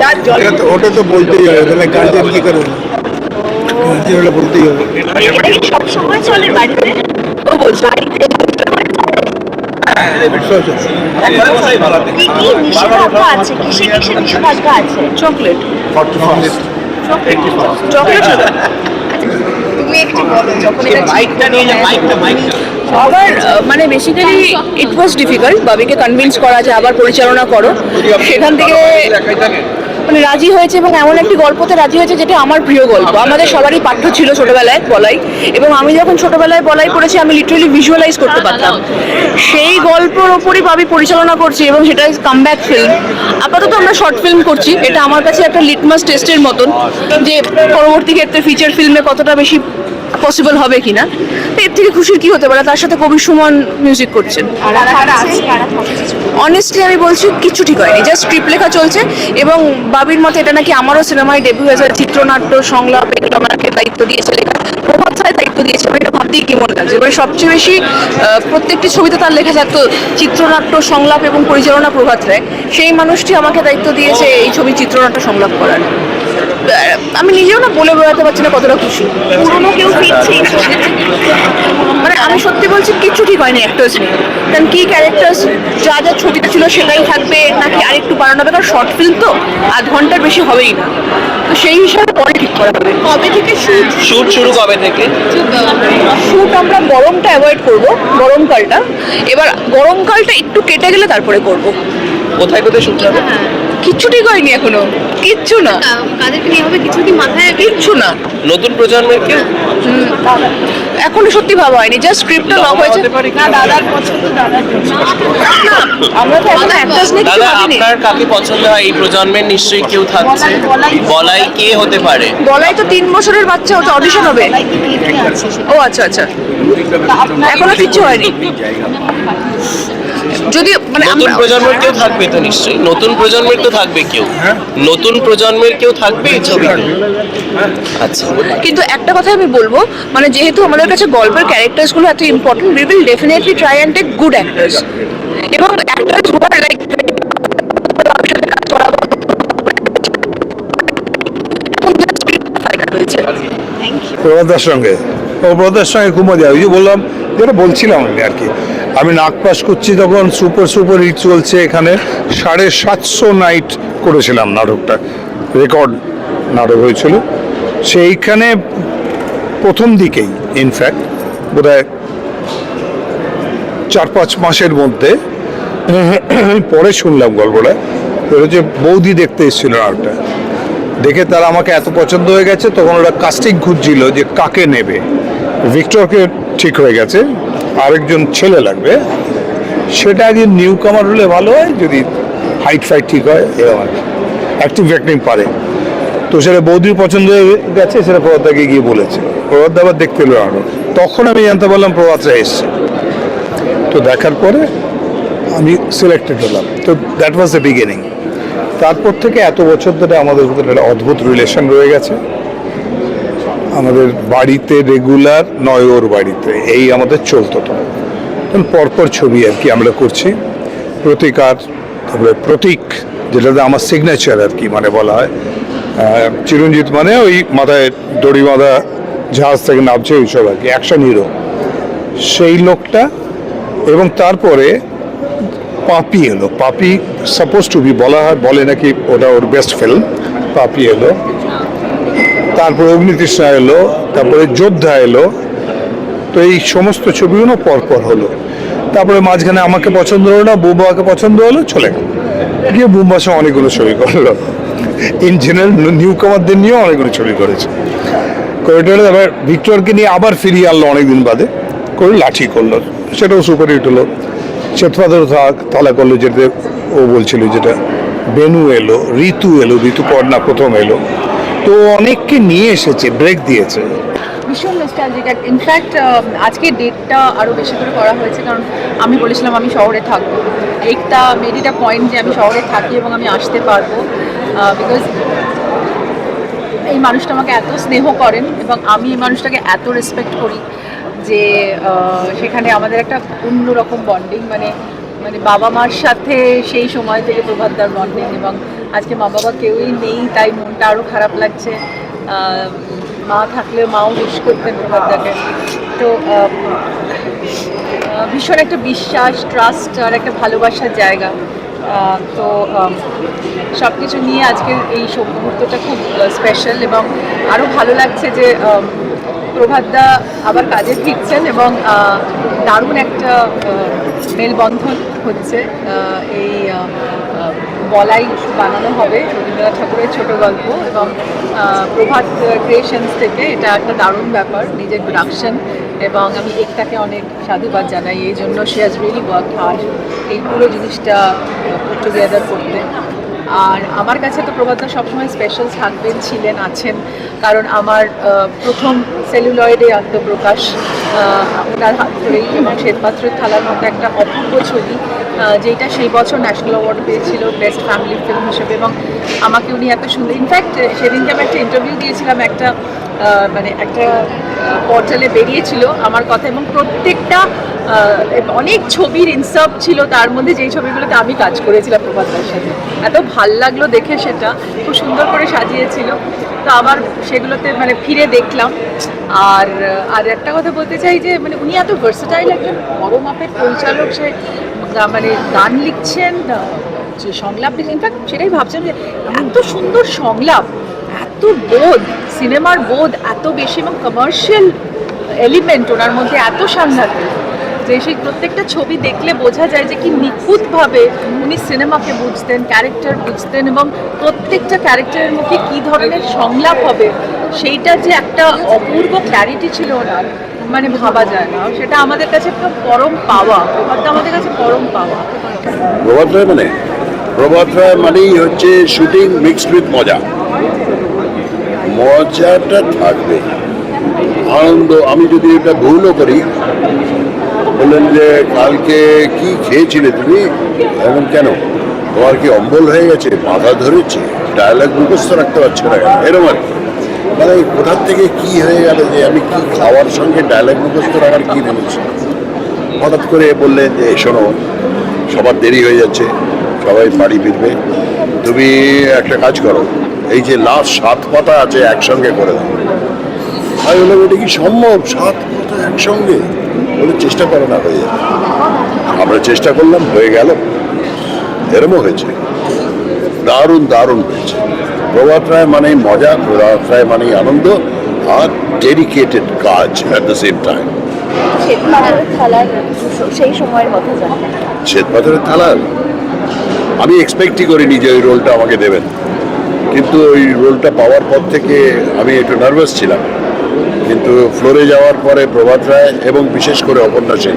যার জল ওটা তো বলতেই হবে তাহলে গার্জেন কি করে গার্জেন হলে বলতেই হবে। এটা কি সবসময় চলে বাড়িতে? ও বলছে বাড়িতে চকলেট। মানে বেসিক্যালি ইট ওয়াজ ডিফিকাল্ট বাবিকে কনভিন্স করা যে আবার পরিচালনা করো। সেখান থেকে মানে রাজি হয়েছে এবং এমন একটি গল্পতে রাজি হয়েছে যেটা আমার প্রিয় গল্প। আমাদের সবারই পাঠ্য ছিল ছোটবেলায় বলাই এবং আমি যখন ছোটবেলায় বলাই পড়েছি আমি লিটারেলি ভিজুয়ালাইজ করতে পারতাম। সেই গল্পের ওপরই আমি পরিচালনা করছি এবং সেটা কামব্যাক ফিল্ম আপাতত আমরা শর্ট ফিল্ম করছি। এটা আমার কাছে একটা লিটমাস টেস্টের মতন যে পরবর্তী ক্ষেত্রে ফিচার ফিল্মে কতটা বেশি পসিবল হবে কিনা? তো এর থেকে খুশির কি হতে পারে? তার সাথে কবি সুমন মিউজিক করছেন। অনেস্টলি আমি বলছি কিছু ঠিক হয়নি। জাস্ট স্ক্রিপ্ট লেখা চলছে এবং বাবির মতে এটা নাকি আমারও সিনেমায় ডেবিউ হয়েছে। চিত্রনাট্য, সংলাপ এগুলো আমাকে দায়িত্ব দিয়েছে লেখা। প্রভাত সাহেব দায়িত্ব দিয়েছে। আমি এটা ভাবতেই কেমন লাগছে? এবার সবচেয়ে বেশি প্রত্যেকটি ছবিতে তার লেখা থাকতো, চিত্রনাট্য, সংলাপ এবং পরিচালনা প্রভাত রায়। সেই মানুষটি আমাকে দায়িত্ব দিয়েছে এই ছবি চিত্রনাট্য, সংলাপ করার। আমি নিজেও না বলে বোঝাতে পারছি না কতটা খুশি। পুরনো কেউ ফিরছে মানে আমি সত্যি বলছি কিচ্ছু ঠিক হয়নি অ্যাক্টার্স নিয়ে। কারণ কি ক্যারেক্টার্স যা যা ছবিতে ছিল সেটাই থাকবে নাকি আরেকটু বাড়ানো হবে? কারণ শর্ট ফিল্ম তো আধ ঘণ্টার বেশি হবেই না। তো সেই হিসাবে পরে ঠিক করা হবে। কবে থেকে শুট শুট শুরু কবে থেকে? শুট আমরা গরমটা অ্যাভয়েড করব গরমকালটা। এবার গরমকালটা একটু কেটে গেলে তারপরে করব। কোথায় কোথায় শুট হবে? কিচ্ছু ঠিক হয়নি এখনও। কিচ্ছু না। কাদেরকে নিয়ে হবে কিছু কি মাথায় কিচ্ছু না। নতুন প্রজন্মের কেউ? এখনও সত্যি ভাবা হয়নি জাস্ট স্ক্রিপ্টটা লক হয়েছে। না দাদার পছন্দ দাদার না আমরা তো এখনও অ্যাক্টার্স নিয়ে কিছু ভাবিনি। আপনার কাকে পছন্দ হয়? এই প্রজন্মের নিশ্চয়ই কেউ থাকছে। বলাই- বলাই- বলাই কে হতে পারে? গলায় তো তিন বছরের বাচ্চা হচ্ছে অডিশন হবে। ও আচ্ছা আচ্ছা। এখনও কিছু হয়নি। যদি মানে নতুন প্রজন্মের কেউ থাকবে তো নিশ্চয়ই? নতুন প্রজন্মের তো থাকবে কেউ। নতুন প্রজন্মের কেউ থাকবে এই ছবিতে? আচ্ছা। কিন্তু একটা কথা আমি বলব মানে যেহেতু আমাদের কাছে গল্পের ক্যারেক্টার্সগুলো এত important we will definitely try and take good actors এবং অ্যাক্টার্স হু আর লাইক প্রভাতার সঙ্গে। ও প্রভাতার সঙ্গে খুব মজা। ওই যে বললাম যেটা বলছিলাম আমি আর কি। আমি নাক পাস করছি তখন সুপার সুপার হিট চলছে এখানে। সাড়ে সাতশো নাইট করেছিলাম নাটকটা। রেকর্ড নাটক হয়েছিল। সেইখানে প্রথম দিকেই ইনফ্যাক্ট বোধহয় চার পাঁচ মাসের মধ্যে। পরে শুনলাম গল্পটা। ওরা যে বৌদি দেখতে এসেছিল নাটকটা। দেখে তারা আমাকে এত পছন্দ হয়ে গেছে, তখন ওরা কাস্টিং খুঁজছিল যে কাকে নেবে। ভিক্টরকে ঠিক হয়ে গেছে। আরেকজন ছেলে লাগবে, সেটা আগে নিউ কামার হলে ভালো হয়, যদি হাইট ফাইট ঠিক হয়, এরকম আর অ্যাক্টিং ফ্যাক্টিং পারে। তো সেটা বৌদির পছন্দ হয়ে গেছে, সেটা প্রভাতদাকে গিয়ে বলেছে। প্রভাতদা আবার দেখতে এলো আরও। তখন আমি জানতে পারলাম প্রভাতরা এসছে। তো দেখার পরে আমি সিলেক্টেড হলাম। তো দ্যাট ওয়াজ দ্য বিগিনিং তারপর থেকে এত বছর ধরে আমাদের ভিতরে একটা অদ্ভুত রিলেশন রয়ে গেছে। আমাদের বাড়িতে রেগুলার নয় ওর বাড়িতে, এই আমাদের চলতো পরপর ছবি আর কি আমরা করছি। প্রতিকার, তারপরে প্রতীক, যেটাতে আমার সিগনেচার আর কি মানে বলা হয়। চিরঞ্জিত মানে ওই মাথায় দড়ি বাঁধা জাহাজ থেকে নামছে ওইসব আর কি অ্যাকশন হিরো সেই লোকটা এবং তারপরে পাপি এলো। পাপি সাপোজ টু বি বলা হয়, বলে নাকি ওটা ওর বেস্ট ফিল্ম পাপি এলো। তারপরে অগ্নিতৃষ্ণা এলো, তারপরে যোদ্ধা এলো। তো এই সমস্ত ছবিগুলো পরপর হলো। তারপরে মাঝখানে আমাকে পছন্দ হলো না, বুম্বাকে পছন্দ হলো, চলে গেল। গিয়ে বুম্বার সঙ্গে অনেকগুলো ছবি করল। ইন জেনারেল নিউ কামারদের নিয়েও অনেকগুলো ছবি করেছে। করে টোরে তারপর ভিক্টরকে নিয়ে আবার ফিরিয়ে আনলো অনেকদিন বাদে। করে লাঠি করল। সেটাও সুপার হিট হলো। শ্বেতপাথর থাক, তালা করল যেটা ও বলছিল যেটা, বেনু এলো, ঋতু এলো ঋতু পর্ণা প্রথম এলো। তো অনেককে নিয়ে এসেছে ব্রেক দিয়েছে। ভীষণ নস্টালজিক ইনফ্যাক্ট আজকে ডেটটা আরও বেশি করে করা হয়েছে, কারণ আমি বলেছিলাম আমি শহরে থাকব। একটা মেডিটা পয়েন্ট যে আমি শহরে থাকি এবং আমি আসতে পারব বিকজ এই মানুষটা আমাকে এত স্নেহ করেন এবং আমি এই মানুষটাকে এত রেসপেক্ট করি যে সেখানে আমাদের একটা অন্যরকম বন্ডিং মানে মানে বাবা মার সাথে সেই সময় থেকে প্রভাতদার বন্ডিং এবং আজকে মা বাবা কেউই নেই, তাই মনটা আরও খারাপ লাগছে। মা থাকলে মাও মিস করতেন প্রভাতদাকে তো ভীষণ একটা বিশ্বাস ট্রাস্ট আর একটা ভালোবাসার জায়গা। তো সব কিছু নিয়ে আজকের এই সব মুহূর্তটা খুব স্পেশাল এবং আরও ভালো লাগছে যে প্রভাতদা আবার কাজে ফিরছেন এবং দারুণ একটা মেলবন্ধন হচ্ছে এই বলাই বানানো হবে রবীন্দ্রনাথ ঠাকুরের ছোট গল্প এবং প্রভাত ক্রিয়েশনস থেকে এটা একটা দারুণ ব্যাপার, নিজের প্রোডাকশন এবং আমি একটাকে অনেক সাধুবাদ জানাই। এই জন্য সে আজ রিয়েলি ওয়ার্ক হার্ড এই পুরো জিনিসটা টুগেদার করতে। আর আমার কাছে তো প্রভাতদা সবসময় স্পেশাল থাকবেন ছিলেন, আছেন। কারণ আমার প্রথম সেলুলয়েডে আত্মপ্রকাশ ওনার হাত ধরেই এবং শ্বেতপাত্রের থালার মতো একটা অপূর্ব ছবি যেটা সেই বছর ন্যাশনাল অ্যাওয়ার্ড পেয়েছিল বেস্ট ফ্যামিলি ফিল্ম হিসেবে এবং আমাকে উনি এত সুন্দর ইনফ্যাক্ট সেদিনকে আমি একটা ইন্টারভিউ দিয়েছিলাম, একটা মানে একটা পোর্টালে বেরিয়েছিল আমার কথা এবং প্রত্যেকটা অনেক ছবির ইনসার্ট ছিল, তার মধ্যে যেই ছবিগুলোতে আমি কাজ করেছিলাম প্রভাতদার সাথে। এত ভালো লাগল দেখে সেটা। খুব সুন্দর করে সাজিয়েছিল। তো আবার সেগুলোতে মানে ফিরে দেখলাম। আর আর একটা কথা বলতে চাই যে মানে উনি এত ভার্সেটাইল একজন বড় মাপের পরিচালক, সে মানে গান লিখছেন যে সংলাপ ইনফ্যাক্ট সেটাই ভাবছেন যে এত সুন্দর সংলাপ, এত বোধ, সিনেমার বোধ এত বেশি এবং কমার্শিয়াল এলিমেন্ট ওনার মধ্যে এত সাংঘাতিক যে সেই প্রত্যেকটা ছবি দেখলে বোঝা যায় যে কি নিখুঁতভাবে উনি সিনেমাকে বুঝতেন ক্যারেক্টার বুঝতেন এবং প্রত্যেকটা ক্যারেক্টারের মুখে কি ধরনের সংলাপ হবে, সেইটা যে একটা অপূর্ব ক্ল্যারিটি ছিল ওনার মানে ভাবা যায় না। সেটা আমাদের কাছে পরম পাওয়া, প্রভাতটা আমাদের কাছে পরম পাওয়া। প্রভাত রায় মানে? প্রভাত রায় মানেই হচ্ছে শুটিং মিক্সড উইথ মজা। মজাটা থাকবে। আনন্দ, আমি যদি এটা ভুলও করি বললেন যে, কালকে কি খেয়েছিলে তুমি? এখন কেন? তোমার কি অম্বল হয়ে গেছে? মাথা ধরেছে? ডায়ালগ মুখস্থ রাখতে পারছে না কেন? এরকম আর কি। মানে কোথার থেকে কি হয়ে গেল যে, আমি কি খাওয়ার সঙ্গে ডায়ালগ মুখস্থ রাখার কি ভেবেছি? হঠাৎ করে বললেন যে শোনো, সবার দেরি হয়ে যাচ্ছে, সবাই বাড়ি ফিরবে। তুমি একটা কাজ করো, এই যে লাস্ট সাত পাতা আছে একসঙ্গে করে দাও। আমি বললাম এটা কি সম্ভব? সাত পাতা একসঙ্গে? বলে চেষ্টা করো না হয়ে যাবে আমরা চেষ্টা করলাম হয়ে গেল। এরমও হয়েছে। দারুণ দারুণ হয়েছে। প্রভাত রায় মানেই মজা প্রভাত রায় মানেই আনন্দ আর ডেডিকেটেড কাজ অ্যাট দ্য সেম টাইম সেই সময়ের কথা জানি শ্বেত পাথরের থালার আমি এক্সপেক্টই করিনি যে ওই রোলটা আমাকে দেবেন। কিন্তু ওই রোলটা পাওয়ার পর থেকে আমি একটু নার্ভাস ছিলাম। কিন্তু ফ্লোরে যাওয়ার পরে প্রভাত রায় এবং বিশেষ করে অপর্ণা সেন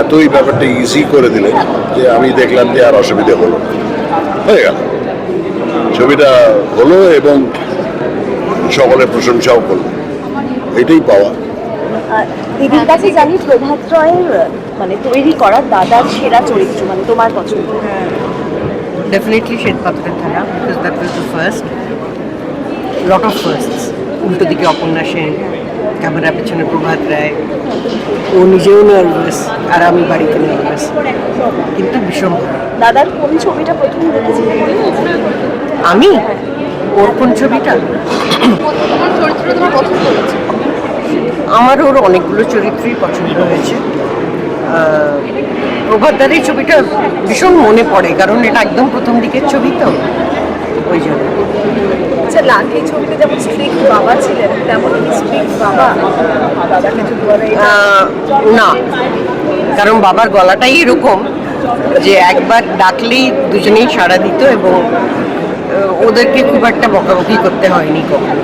এতই ব্যাপারটা ইজি করে দিলেন যে আমি দেখলাম যে আর অসুবিধে হলো হয়ে গেল। ছবিটা হলো এবং সকলের প্রশংসাও করল। এটাই পাওয়া। দিদির কাছে জানি প্রভাত রয়ের মানে তৈরি করা দাদার সেরা চরিত্র মানে তোমার পছন্দ। Shet Pathরের থালা because that was the first. Lot of firsts. উল্টো দিকে অপর্ণা সেন ক্যামেরা পেছনে প্রভাত রায়। ও নিজেও নার্ভাস আর আমি বাড়িতে নার্ভাস কিন্তু ভীষণ। দাদার কোন ছবিটা প্রথম দেখেছিলেন আমি? ওর কোন ছবিটা? চরিত্র আমার ওর অনেকগুলো চরিত্রই পছন্দ হয়েছে। প্রভাতদার এই ছবিটা ভীষণ মনে পড়ে কারণ এটা একদম প্রথম দিকের ছবি তো। ওই জন্য। আচ্ছা লাকি ছবিতে যেমন স্ট্রিক বাবা ছিলেন তেমন স্ট্রিক বাবা? না। কারণ বাবার গলাটাই এরকম যে একবার ডাকলেই দুজনেই সাড়া দিত এবং ওদেরকে খুব একটা বকাবকি করতে হয়নি কখনো।